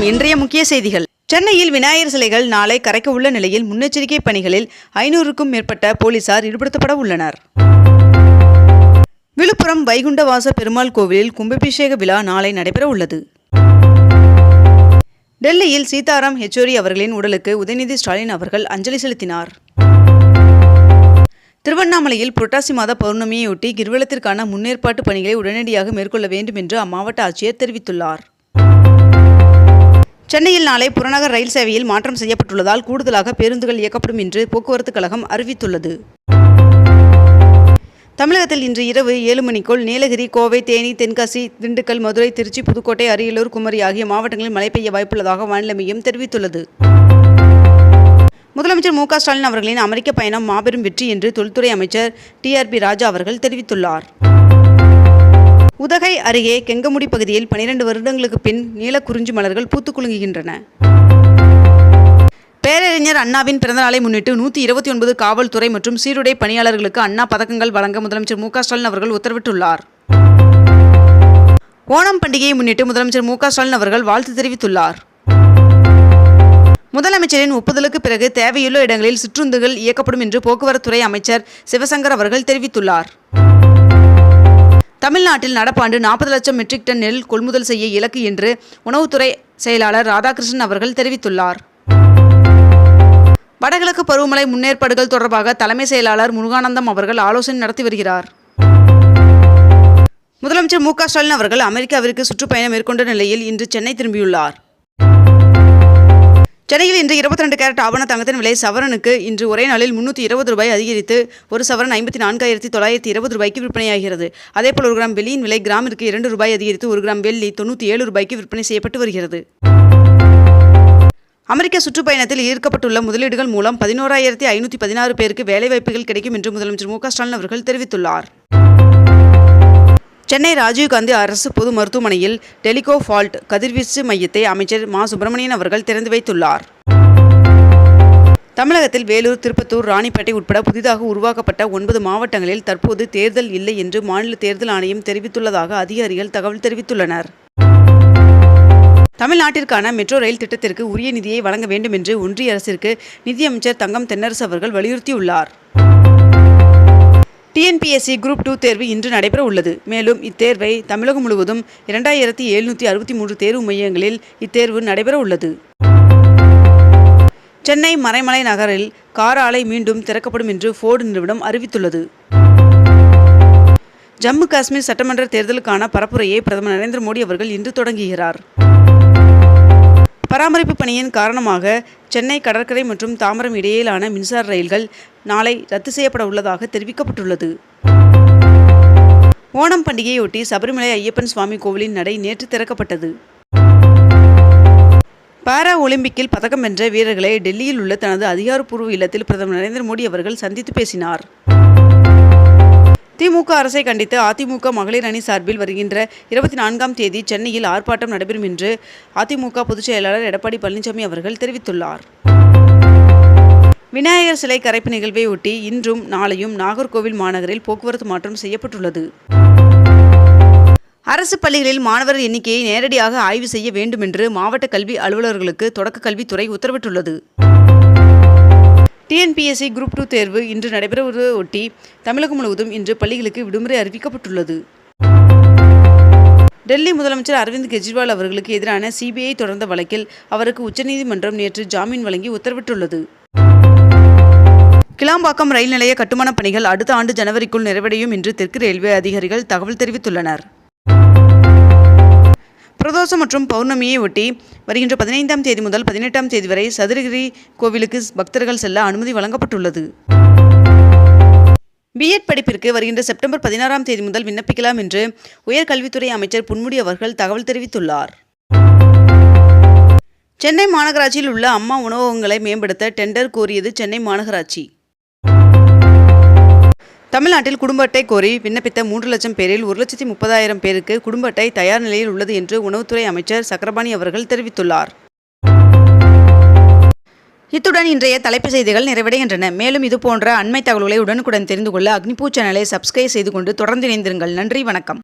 வணக்கம் இன்றைய முக்கிய செய்திகள். சென்னையில் விநாயகர் சிலைகள் நாளை கரைக்க உள்ள நிலையில் முன்னெச்சரிக்கை பணிகளில் ஐநூறுக்கும் மேற்பட்ட போலீசார் ஈடுபடுத்தப்பட உள்ளனர். விழுப்புரம் வைகுண்டவாச பெருமாள் கோவிலில் கும்பாபிஷேக விழா நாளை நடைபெற உள்ளது. டெல்லியில் சீதாராம் யெச்சூரி அவர்களின் உடலுக்கு உதயநிதி ஸ்டாலின் அவர்கள் அஞ்சலி செலுத்தினார். திருவண்ணாமலையில் புரட்டாசி மாத பௌர்ணமியையொட்டி கிருவலத்திற்கான முன்னேற்பாட்டு பணிகளை உடனடியாக மேற்கொள்ள வேண்டும் என்று அம்மாவட்ட ஆட்சியர் தெரிவித்துள்ளார். சென்னையில் நாளை புறநகர் ரயில் சேவையில் மாற்றம் செய்யப்பட்டுள்ளதால் கூடுதலாக பேருந்துகள் இயக்கப்படும் என்று போக்குவரத்து கழகம் அறிவித்துள்ளது. தமிழகத்தில் இன்று இரவு ஏழு மணிக்குள் நீலகிரி கோவை தேனி தென்காசி திண்டுக்கல் மதுரை திருச்சி புதுக்கோட்டை அரியலூர் குமரி ஆகிய மாவட்டங்களில் மழை பெய்ய வாய்ப்புள்ளதாக வானிலை மையம் தெரிவித்துள்ளது. முதலமைச்சர் மு ஸ்டாலின் அவர்களின் அமெரிக்க பயணம் மாபெரும் வெற்றி என்று தொழில்துறை அமைச்சர் டிஆர்பி ராஜா அவர்கள் தெரிவித்துள்ளார். உதகை அருகே கெங்கமுடி பகுதியில் பனிரெண்டு வருடங்களுக்கு பின் நீலக்குறிஞ்சி மலர்கள் பூத்துக்குலுங்குகின்றன பேரறிஞர் அண்ணாவின் பிறந்தநாளை முன்னிட்டு நூற்றி இருபத்தி ஒன்பது காவல்துறை மற்றும் சீருடை பணியாளர்களுக்கு அண்ணா பதக்கங்கள் வழங்க முதலமைச்சர் மு ஸ்டாலின் அவர்கள் உத்தரவிட்டுள்ளார். ஓணம் பண்டிகையை முன்னிட்டு முதலமைச்சர் மு ஸ்டாலின் அவர்கள் வாழ்த்து தெரிவித்துள்ளார். முதலமைச்சரின் ஒப்புதலுக்கு பிறகு தேவையுள்ள இடங்களில் சிற்றுந்துகள் இயக்கப்படும் என்று போக்குவரத்துறை அமைச்சர் சிவசங்கர் அவர்கள் தெரிவித்துள்ளார். தமிழ்நாட்டில் நடப்பாண்டு நாற்பது லட்சம் மெட்ரிக் டன் நெல் கொள்முதல் செய்ய இலக்கு என்று உணவுத்துறை செயலாளர் ராதாகிருஷ்ணன் அவர்கள் தெரிவித்துள்ளார். வடகிழக்கு பருவமழை முன்னேற்பாடுகள் தொடர்பாக தலைமை செயலாளர் முருகானந்தம் அவர்கள் ஆலோசனை நடத்தி வருகிறார். முதலமைச்சர் மு க ஸ்டாலின் அவர்கள் அமெரிக்காவிற்கு சுற்றுப்பயணம் மேற்கொண்ட நிலையில் இன்று சென்னை திரும்பியுள்ளார். சென்னையில் இன்று இருபத்தி ரெண்டு கேரட் ஆவண தங்கத்தின் விலை சவரனுக்கு இன்று ஒரே நாளில் முன்னூற்றி இருபது ரூபாய் அதிகரித்து ஒரு சவரன் ஐம்பத்தி நான்காயிரத்தி தொள்ளாயிரத்தி இருபது ரூபாய்க்கு விற்பனையாகிறது. அதேபோல் ஒரு கிராம் வெள்ளியின் விலை கிராமிற்கு இரண்டு ரூபாய் அதிகரித்து ஒரு கிராம் வெள்ளி தொண்ணூற்றி ஏழு ரூபாய்க்கு விற்பனை செய்யப்பட்டு வருகிறது. அமெரிக்க சுற்றுப்பயணத்தில் ஈர்க்கப்பட்டுள்ள முதலீடுகள் மூலம் பதினோராயிரத்தி ஐநூற்றி பதினாறு பேருக்கு வேலைவாய்ப்புகள் கிடைக்கும் என்று முதலமைச்சர் மு க ஸ்டாலின் அவர்கள் தெரிவித்துள்ளார். சென்னை ராஜீவ்காந்தி அரசு பொது மருத்துவமனையில் டெலிகோ ஃபால்ட் கதிர்வீச்சு மையத்தை அமைச்சர் மா. சுப்பிரமணியன் அவர்கள் திறந்து வைத்துள்ளார். தமிழகத்தில் வேலூர் திருப்பத்தூர் ராணிப்பேட்டை உட்பட புதிதாக உருவாக்கப்பட்ட ஒன்பது மாவட்டங்களில் தற்போது தேர்தல் இல்லை என்று மாநில தேர்தல் ஆணையம் தெரிவித்துள்ளதாக அதிகாரிகள் தகவல் தெரிவித்துள்ளனர். தமிழ்நாட்டிற்கான மெட்ரோ ரயில் திட்டத்திற்கு உரிய நிதியை வழங்க வேண்டும் என்று ஒன்றிய அரசிற்கு நிதியமைச்சர் தங்கம் தென்னரசு அவர்கள் வலியுறுத்தியுள்ளார். டிஎன்பிஎஸ்சி குரூப் டூ தேர்வு இன்று நடைபெற உள்ளது. மேலும் இத்தேர்வை தமிழகம் முழுவதும் இரண்டாயிரத்தி எழுநூற்றி அறுபத்தி மூன்று தேர்வு மையங்களில் இத்தேர்வு நடைபெற உள்ளது. சென்னை மறைமலை நகரில் கார் ஆலை மீண்டும் திறக்கப்படும் என்று ஃபோர்டு நிறுவனம் அறிவித்துள்ளது. ஜம்மு காஷ்மீர் சட்டமன்ற தேர்தலுக்கான பரப்புரையை பிரதமர் நரேந்திர மோடி அவர்கள் இன்று தொடங்குகிறார். பராமரிப்பு பணியின் காரணமாக சென்னை கடற்கரை மற்றும் தாம்பரம் இடையிலான மின்சார ரயில்கள் நாளை ரத்து செய்யப்பட உள்ளதாக தெரிவிக்கப்பட்டுள்ளது. ஓணம் பண்டிகையொட்டி சபரிமலை ஐயப்பன் சுவாமி கோவிலின் நடை நேற்று திறக்கப்பட்டது. பாரா ஒலிம்பிக்கில் பதக்கம் வென்ற வீரர்களை டெல்லியில் உள்ள தனது அதிகாரப்பூர்வ இல்லத்தில் பிரதமர் நரேந்திர மோடி அவர்கள் சந்தித்து பேசினார். திமுக அரசை கண்டித்து அதிமுக மகளிர் அணி சார்பில் வருகின்ற இருபத்தி நான்காம் தேதி சென்னையில் ஆர்ப்பாட்டம் நடைபெறும் என்று அதிமுக பொதுச் செயலாளர் எடப்பாடி பழனிசாமி அவர்கள் தெரிவித்துள்ளார். விநாயகர் சிலை கரைப்பு நிகழ்வை ஒட்டி இன்றும் நாளையும் நாகர்கோவில் மாநகரில் போக்குவரத்து மாற்றம் செய்யப்பட்டுள்ளது. அரசு பள்ளிகளில் மாணவர் எண்ணிக்கையை நேரடியாக ஆய்வு செய்ய வேண்டும் என்று மாவட்ட கல்வி அலுவலர்களுக்கு தொடக்க கல்வித்துறை உத்தரவிட்டுள்ளது. டிஎன்பிஎஸ்சி குரூப் டூ தேர்வு இன்று நடைபெறுவதை ஒட்டி தமிழகம் முழுவதும் இன்று பள்ளிகளுக்கு விடுமுறை அறிவிக்கப்பட்டுள்ளது. டெல்லி முதலமைச்சர் அரவிந்த் கெஜ்ரிவால் அவர்களுக்கு எதிரான சிபிஐ தொடர்ந்த வழக்கில் அவருக்கு உச்சநீதிமன்றம் நேற்று ஜாமீன் வழங்கி உத்தரவிட்டுள்ளது. கிளாம்பாக்கம் ரயில் நிலைய கட்டுமானப் பணிகள் அடுத்த ஆண்டு ஜனவரிக்குள் நிறைவடையும் என்று தெற்கு ரயில்வே அதிகாரிகள் தகவல் தெரிவித்துள்ளனர். பிரதோஷம் மற்றும் பௌர்ணமியை ஒட்டி வருகின்ற பதினைந்தாம் தேதி முதல் பதினெட்டாம் தேதி வரை சதுரகிரி கோவிலுக்கு பக்தர்கள் செல்ல அனுமதி வழங்கப்பட்டுள்ளது. பிஎட் படிப்பிற்கு வருகின்ற செப்டம்பர் பதினாறாம் தேதி முதல் விண்ணப்பிக்கலாம் என்று உயர்கல்வித்துறை அமைச்சர் பொன்முடி அவர்கள் தகவல் தெரிவித்துள்ளார். சென்னை மாநகராட்சியில் உள்ள அம்மா உணவகங்களை மேம்படுத்த டெண்டர் கோரியது சென்னை மாநகராட்சி. தமிழ்நாட்டில் குடும்ப அட்டை கோரி விண்ணப்பித்த மூன்று லட்சம் பேரில் ஒரு லட்சத்தி முப்பதாயிரம் பேருக்கு குடும்ப அட்டை தயார் நிலையில் உள்ளது என்று உணவுத்துறை அமைச்சர் சக்கரபாணி அவர்கள் தெரிவித்துள்ளார். இத்துடன் இன்றைய தலைப்பு செய்திகள் நிறைவடைகின்றன. மேலும் இதுபோன்ற அண்மை தகவல்களை உடனுக்குடன் தெரிந்து கொள்ள அக்னிபூ சேனலை சப்ஸ்கிரைப் செய்து கொண்டு தொடர்ந்து இணைந்திருங்கள். நன்றி வணக்கம்.